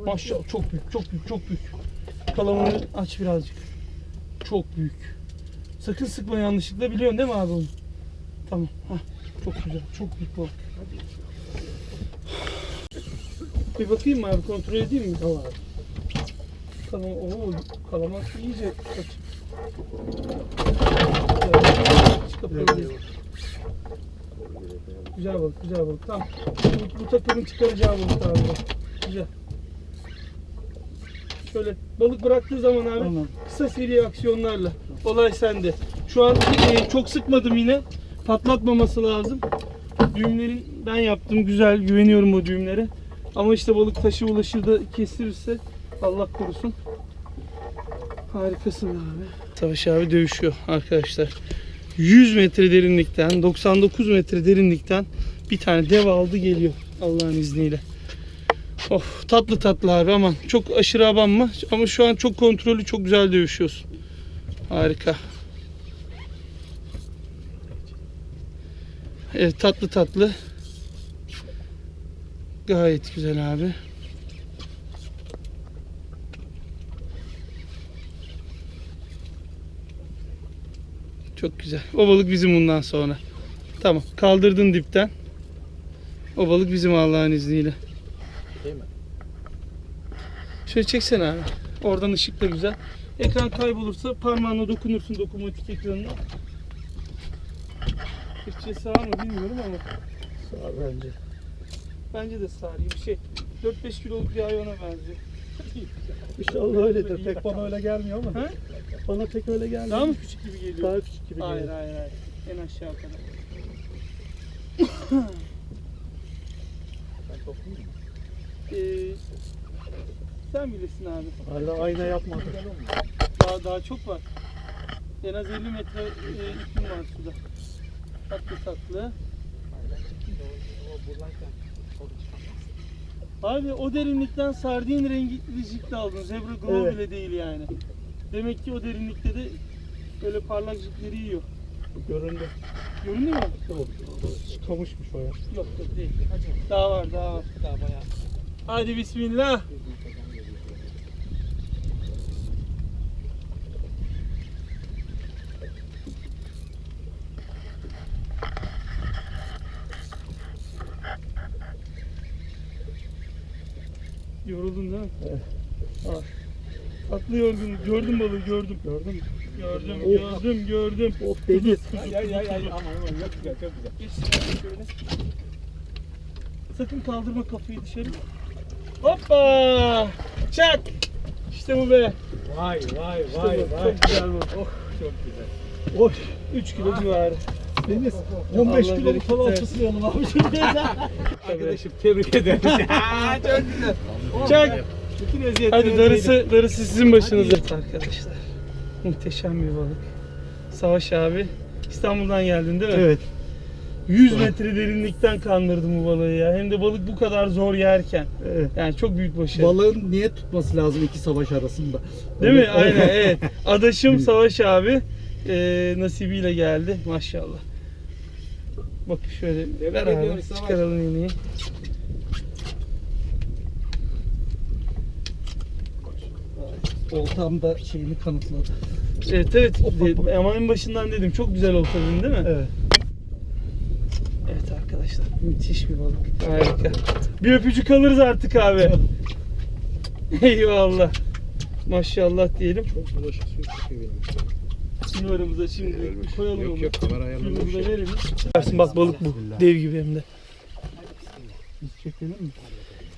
Maşallah çok büyük, çok büyük, çok büyük. Kalamarı aç birazcık. Çok büyük. Sakın sıkma yanlışlıkla biliyorsun değil mi abi onu? Tamam. Hah, çok güzel, çok büyük balık. Bir bakayım mı abi kontrol edeyim mi? Tamam abi. Tamam, oo, kalamak iyice. Çıkabilir. Güzel balık, güzel balık. Tamam. Bu, bu takımın çıkaracağı balık abi. Güzel. Şöyle balık bıraktığı zaman abi Tamam. kısa seri aksiyonlarla. Olay sende. Şu an e, çok sıkmadım yine. Patlatmaması lazım. Düğümleri ben yaptım. Güzel. Güveniyorum o düğümlere. Ama işte balık taşı ulaşır da kestirirse Allah korusun. Harikasın abi. Savaş abi dövüşüyor arkadaşlar. 100 metre derinlikten, 99 metre derinlikten bir tane dev aldı geliyor Allah'ın izniyle. Of tatlı tatlı abi aman çok aşırı abanma ama şu an çok kontrollü çok güzel dövüşüyorsun. Harika. Evet tatlı tatlı. Gayet güzel abi. Çok güzel. O balık bizim bundan sonra. Tamam. Kaldırdın dipten. O balık bizim Allah'ın izniyle. Değil mi? Şöyle çeksene abi. Oradan ışık da güzel. Ekran kaybolursa parmağınla dokunursun dokunmatik ekranına. Türkçe sağır mı bilmiyorum ama Sağ bence. bence de sağır gibi bir şey. 4-5 kiloluk bir hayvana benziyor. İnşallah öyledir. Pek bana öyle gelmiyor ama. Ha? Bana pek öyle gelmiyor. Daha mı küçük gibi geliyor? Daha küçük gibi Hayır geliyor. hayır hayır. En aşağı kadar. Ben toplayayım mı? Ee, sen bilirsin abi. Hala ayna yapmadım. Daha daha çok var. En az 50 metre e, ipim var suda. Tatlı tatlı. Abi o derinlikten sardin renkli aldın. Zebra glow Evet. bile değil yani. Demek ki o derinlikte de böyle parlak jipleri yiyor. Göründü. Göründü mü? Yok. Kamışmış o ya. Yok yok değil. Daha var daha var. Daha bayağı. Hadi bismillah. Yoruldun değil mi? Evet. Ah. Tatlı yorgun. Gördüm balığı gördüm. Gördün mü? Gördüm Oh. gördüm gördüm. Oh deniz. Ay, ay, ay, ay, aman, aman, çok güzel, çok güzel. Geç. Sakın kaldırma kafayı dışarı. Hoppa! Çak! İşte bu be. Vay vay İşte vay bu. vay. Çok güzel bu. Oh çok güzel. Hoş. 3 kilo civarı. Deniz 15 Allah kiloluk falan tutmayalım abi şimdi. Arkadaşım tebrik ederim. çok güzel. Çak! Hadi darısı, darısı sizin başınıza. Arkadaşlar. Muhteşem bir balık. Savaş abi. İstanbul'dan geldin değil mi? Evet. 100 metre derinlikten kandırdım bu balığı ya. Hem de balık bu kadar zor yerken. evet. Yani çok büyük başarı. Balığın niye tutması lazım iki savaş arasında? Değil mi? Aynen evet. Adaşım Savaş abi e, nasibiyle geldi maşallah. Bak şöyle ver abi çıkaralım iğneyi. Oltam da şeyini kanıtladı. Evet evet Hop, hop, ama en başından dedim çok güzel oltadın değil mi? Evet. Evet arkadaşlar müthiş bir balık. Harika. Bir öpücük alırız artık abi. Eyvallah. Maşallah diyelim. Çok bulaşık suyu çıkıyor benim. Numaramıza şimdi Ölmüş. koyalım Yok onu. yok kamera ayarlamış. Suyumuzu da verelim. Versin bak balık bu. Dev gibi hem de. Biz çekelim mi?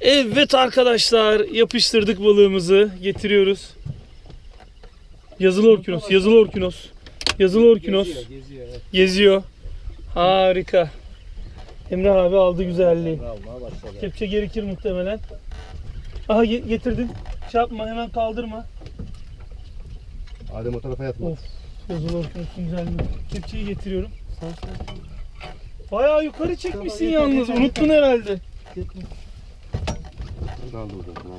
Evet arkadaşlar yapıştırdık balığımızı getiriyoruz. Yazılı orkinos, yazılı orkinos. Yazılı orkinos geziyor. Evet. geziyor. Harika. Emre abi aldı güzelliği. Kepçe gerekir muhtemelen. Aha ge- getirdin. Şey yapma hemen kaldırma. Adem o tarafa yatma. Of. Yazılı orkinosun güzelliği. Kepçeyi getiriyorum. Bayağı yukarı çekmişsin yalnız. yeter, Unuttun herhalde. Kaldı orada. Tamam,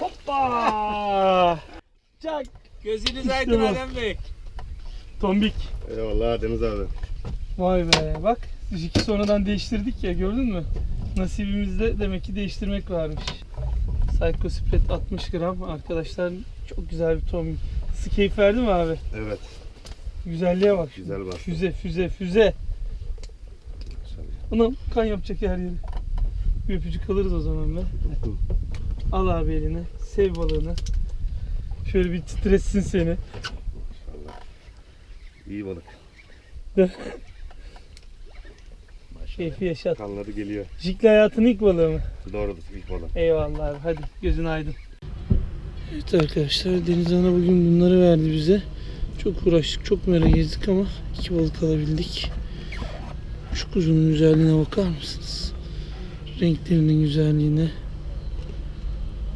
Hoppa! Çak! Gözünüz aydın. Adem Bey. Tombik. Eyvallah Deniz abi. Vay be bak. Jiki sonradan değiştirdik ya gördün mü? Nasibimizde demek ki değiştirmek varmış. Psychospret 60 gram arkadaşlar çok güzel bir ton. Nasıl keyif verdi mi abi? Evet. Güzelliğe bak. Güzel bastı. Füze füze füze. Anam kan yapacak her yeri. Bir öpücük alırız o zaman be. Al abi eline. Sev balığını. Şöyle bir titretsin seni. İyi balık. Keyfi yaşat. Kanları geliyor. Jikli hayatın ilk balığı mı? Doğrudur ilk balık. Eyvallah abi. Hadi gözün aydın. Evet arkadaşlar Deniz Ana bugün bunları verdi bize. Çok uğraştık, çok merak gezdik ama iki balık alabildik. Şu kuzunun güzelliğine bakar mısınız? Renklerinin güzelliğine.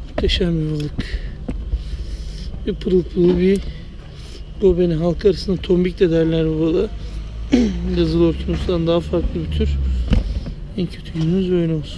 Muhteşem bir balık. Bir pırıl pırıl bir gobene. Halk arasında tombik de derler bu balığı. Yazılı orkinostan daha farklı bir tür. En kötü günümüz böyle olsun.